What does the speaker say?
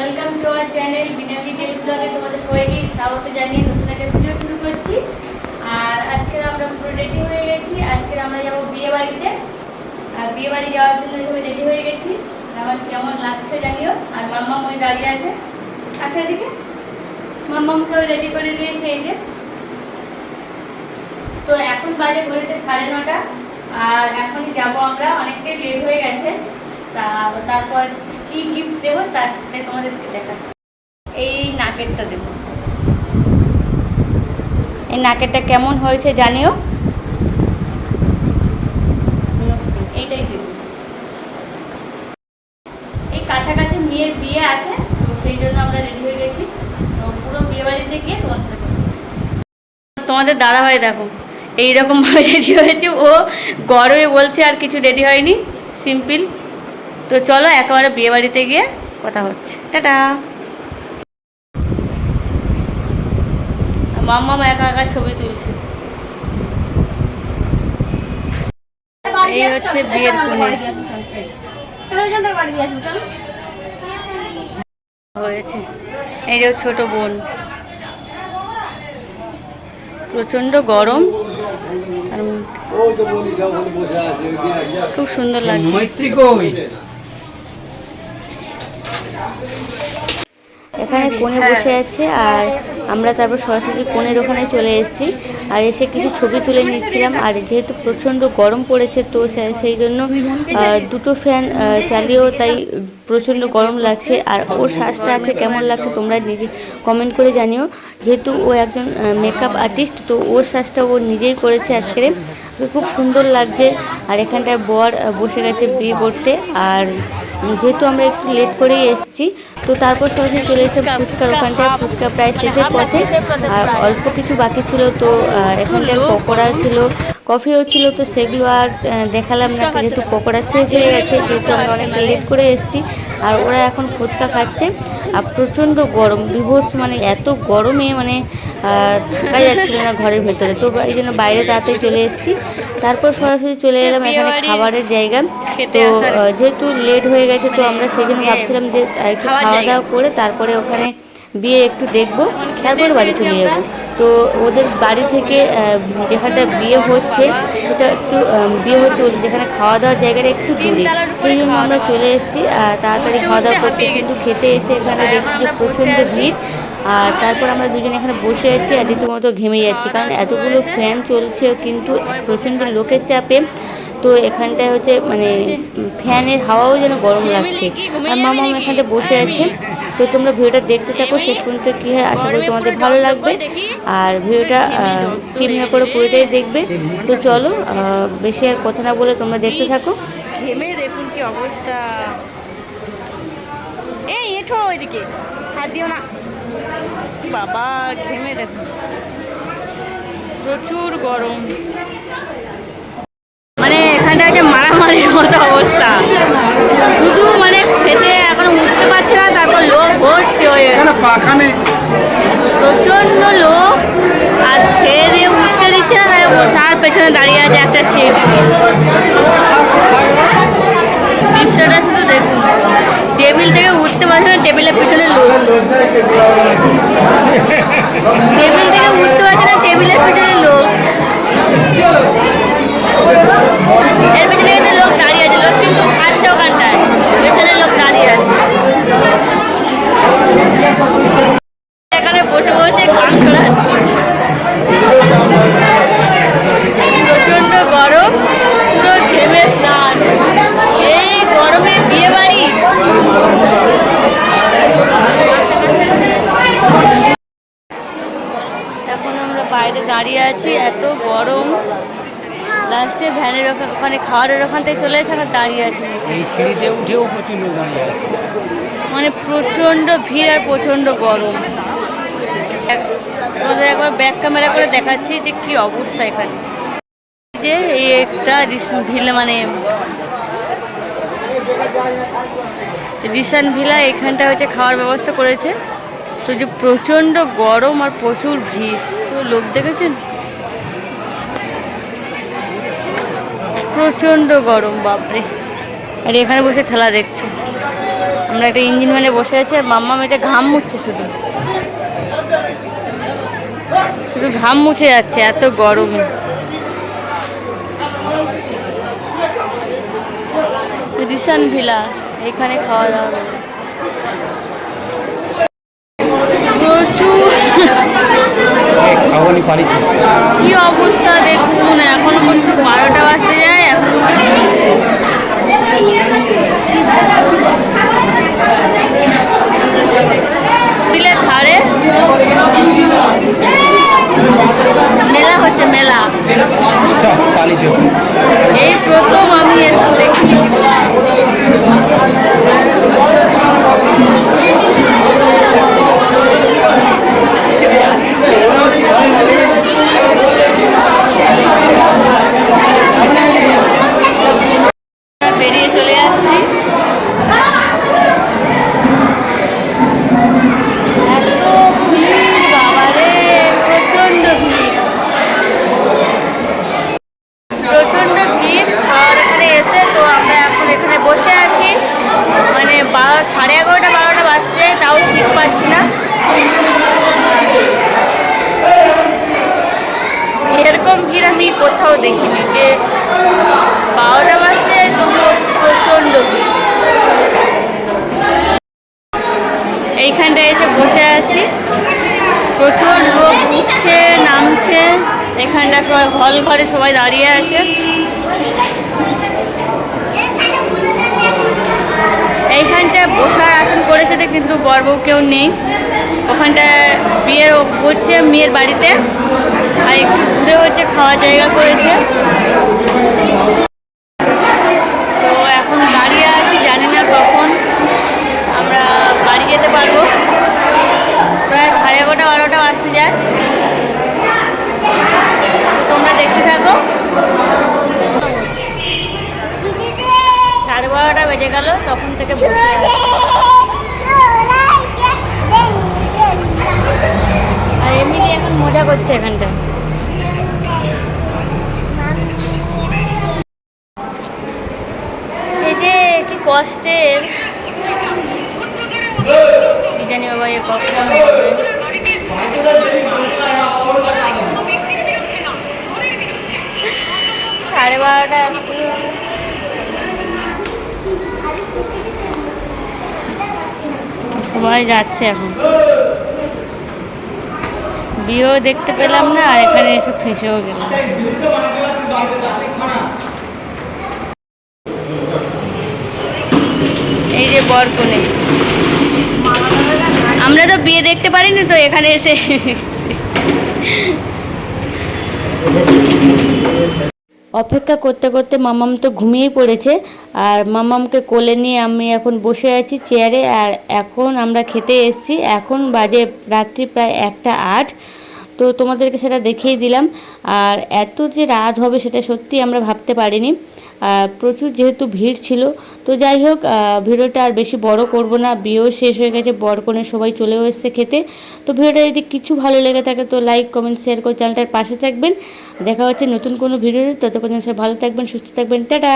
Welcome to our channel Binali daily ব্লগে তোমাদের সবাইকে স্বাগত জানিয়ে নতুন একটা ভিডিও শুরু করছি। আর আজকে আমরা পুরো রেডি হয়ে গেছি। আজকে আমরা যাব বিয়ে বাড়িতে। আর বিয়ে বাড়ি যাওয়ার জন্য এভাবে রেডি হয়ে গেছি। আমার কেমন লাগছে জানিও। আর মাম্মা ওই দাঁড়িয়ে আছে। আসো এদিকে। মাম্মামকেও রেডি করে দিয়েছে এই যে। তো এখন বাজে ঘড়িতে সাড়ে নটা। আর এখনই যাব আমরা। অনেকটাই লেট হয়ে গেছে। তা, তারপর কি গিফট দেবো তার সেটা তোমাদেরকে দেখাচ্ছি। এই নাকেরটা দেবো এই নাকেরটা কেমন হয়েছে জানিও? এইটাই দেবো। এই কাছাকাছি মেয়ের বিয়ে আছে, তো সেই জন্য আমরা রেডি হয়ে গেছি। তো পুরো বিয়ে বাড়িতে গিয়ে তোমার সাথে তোমাদের দাদা ভাই দেখো এইরকম ভাবে রেডি হয়েছে। ও গরমে বলছে আর কিছু রেডি হয়নি। সিম্পল তো চলো একেবারে বিয়ে বাড়িতে গিয়ে কথা হচ্ছে। টাটা। মাম্মা একা একা ছবি তুলছে। এই হচ্ছে বিয়ের হয়েছে। এই যে ছোট বোন। প্রচণ্ড গরম। খুব সুন্দর লাগছে। কই এখানে কোণে বসে আছে আর আমরা তারপর সরাসরি কোণের ওখানে চলে এসেছি। আর এসে কিছু ছবি তুলে নিচ্ছিলাম। আর যেহেতু প্রচণ্ড গরম পড়েছে তো সে- সেই জন্য দুটো ফ্যান চালিয়েও তাই প্রচণ্ড গরম লাগছে। আর ওর শ্বাসটা আছে কেমন লাগছে তোমরা নিজে কমেন্ট করে জানিও। যেহেতু ও একজন মেকআপ আর্টিস্ট তো ওর শ্বাসটা ও নিজেই করেছে আজকে খুব সুন্দর লাগছে। আর এখানটায় বর বসে গেছে বিয়ে করতে। আর যেহেতু আমরা একটু লেট করেই এসেছি তো তারপর সরাসরি চলে এসে ফুচকার ওখানটায় ফুচকা প্রায় শেষের পথে। আর অল্প কিছু বাকি ছিল তো এখানটায় পকোড়া ছিল কফিও ছিল তো সেগুলো আর দেখালাম না যেহেতু পকোড়া শেষ হয়ে গেছে যেহেতু আমরা অনেকটা লেট করে এসেছি আর ওরা এখন ফুচকা খাচ্ছে। আর প্রচণ্ড গরম বিভৎস মানে এত গরমে মানে থাকা যাচ্ছিল না ঘরের ভেতরে। তো এই জন্য বাইরে তাড়াতাড়ি চলে এসেছি। তারপর সরাসরি চলে এলাম এখানে খাবারের জায়গা। তো যেহেতু লেট হয়ে গেছে তো আমরা সেই জন্য ভাবছিলাম যে একটু খাওয়া দাওয়া করে তারপরে ওখানে বিয়ে একটু দেখব। তারপরে বাড়ি চলে যাব। তো ওদের বাড়ি থেকে যেখানটা বিয়ে হচ্ছে সেটা একটু বিয়ে হচ্ছে ওদের যেখানে খাওয়া দাওয়ার জায়গাটা একটু দূরে। সেই জন্য আমরা চলে এসেছি আর তাড়াতাড়ি খাওয়া দাওয়া করতে কিন্তু খেতে এসে এখানে দেখছি যে প্রচণ্ড ভিড়। আর তারপর আমরা দুজনে এখানে বসে আছি আর রীতিমতো ঘেমে যাচ্ছি, কারণ এতগুলো ফ্যান চলছে কিন্তু প্রচণ্ড লোকের চাপে। তো এখানটায় হচ্ছে মানে ফ্যানের হাওয়াও যেন গরম লাগছে। আর মামা এখানটা বসে আছে। তো তোমরা ভিডিওটা দেখতে থাকো, শেষ পর্যন্ত কী হয় আশা করি তোমাদের ভালো লাগবে। আর ভিডিওটা স্কিপ না করে পুরোটাই দেখবে। তো চলো বেশি আর কথা না বলে তোমরা দেখতে থাকো। ঘেমে দেখুন কি অবস্থা। এই, এঠো ওইদিকে। হাত দিও না। বাবা, ঘেমে দেখুন প্রচুর গরম। মানে এখানটা যে মারামারির মতো অবস্থা। শুধু মানে খেতে এখন উঠতে পারছে না, তারপর লোক ভর্তি হয়ে পাখা নেই। গরম। লাস্টে ভ্যানের ওখা- ওখানে খাওয়ারের ওখানটায় চলে এসে এখন দাঁড়িয়ে আছি এই সিঁড়িতে উঠেও প্রচুর লোক দাঁড়িয়ে আছে মানে প্রচণ্ড ভিড় আর প্রচণ্ড গরম। তোমাদের একবার ব্যাক ক্যামেরা করে দেখাচ্ছি যে কি অবস্থা এখানে। যে এই একটা ভিলা মানে রিসান ভিলা এখানটা হচ্ছে খাওয়ার ব্যবস্থা করেছে। তো যে প্রচণ্ড গরম আর প্রচুর ভিড়। তো লোক দেখেছেন? প্রচণ্ড গরম, বাপরে। আর এখানে বসে খেলা দেখছি। আমরা একটা ইঞ্জিন ম্যানে বসে আছি আর মাম্মা মেয়েটা ঘাম মুছছে শুধু। শুধু ঘাম মুছে যাচ্ছে, এত গরমে। রিসান ভিলা, এখানে খাওয়া দাওয়া হবে। প্রচুর খাওয়ানি পারিছি কি অবস্থা দেখুন এখনও পর্যন্ত বারোটা বাজতে যায় এখন বিলের ধারে মেলা হচ্ছে মেলা পালিছি এই প্রথম আমি এরকম দেখি বেরিয়ে চলে যাচ্ছি এত ভিড় বাবারে প্রচণ্ড ভিড় প্রচণ্ড ভিড় আর এখানে এসে তো আমরা এখন এখানে বসে আছি মানে বারো সাড়ে এগারোটা বারোটা বাজছে তাও শীত পাচ্ছি না এরকম ভিড় আমি কোথাও দেখিনি যে বারোটা তবু প্রচণ্ড এইখানটায় এসে বসে আছি। প্রচুর লোক উঠছে, নামছে। এখানটা সবাই হল ঘরে সবাই দাঁড়িয়ে আছে। এইখানটায় বসার আসন করেছে কিন্তু বর বউ কেউ নেই। ওখানটায় বিয়ের হচ্ছে মেয়ের বাড়িতে। আর একটু দূরে হচ্ছে, খাওয়ার জায়গা করেছে। তো এখন দাঁড়িয়ে আছি, জানি না কখন। আমরা বাড়ি যেতে পারব। প্রায় সাড়ে এগারোটা, বারোটা বাজতে যায়। তোমরা দেখতে থাকো। সাড়ে বারোটা বেজে গেল, তখন থেকে বসে আর এমনি এখন মজা করছে এখানটা এই যে কি কষ্টের। জানি বাবা, এ কখন সাড়ে বারোটা সবাই যাচ্ছে এখন। বিয়েও দেখতে পেলাম না, আর এখানে এসে ফেসেও গেলাম এই যে বর আমরা তো বিয়ে দেখতে পারিনি তো এখানে এসে। অপেক্ষা করতে করতে মামাম তো ঘুমিয়েই পড়েছে, আর মামামকে কোলে নিয়ে আমি এখন বসে আছি চেয়ারে আর এখন আমরা খেতে এসেছি। এখন বাজে রাত্রি প্রায় একটা আট। তো তোমাদেরকে সেটা দেখিয়ে দিলাম, আর এত যে রাত হবে সেটা সত্যি আমরা ভাবতে পারিনি। প্রচুর যেহেতু ভিড় ছিল, তো যাই হোক ভিডিওটা আর বেশি বড় করব না। বিয়েও শেষ হয়ে গেছে বরকনে সবাই চলেও এসছে খেতে। তো ভিডিওটা যদি কিছু ভালো লেগে থাকে, তো লাইক, কমেন্ট, শেয়ার করে চ্যানেলটার পাশে থাকবেন। দেখা হচ্ছে নতুন কোনো ভিডিওতে, ততক্ষণ সবাই ভালো থাকবেন, সুস্থ থাকবেন। টাটা!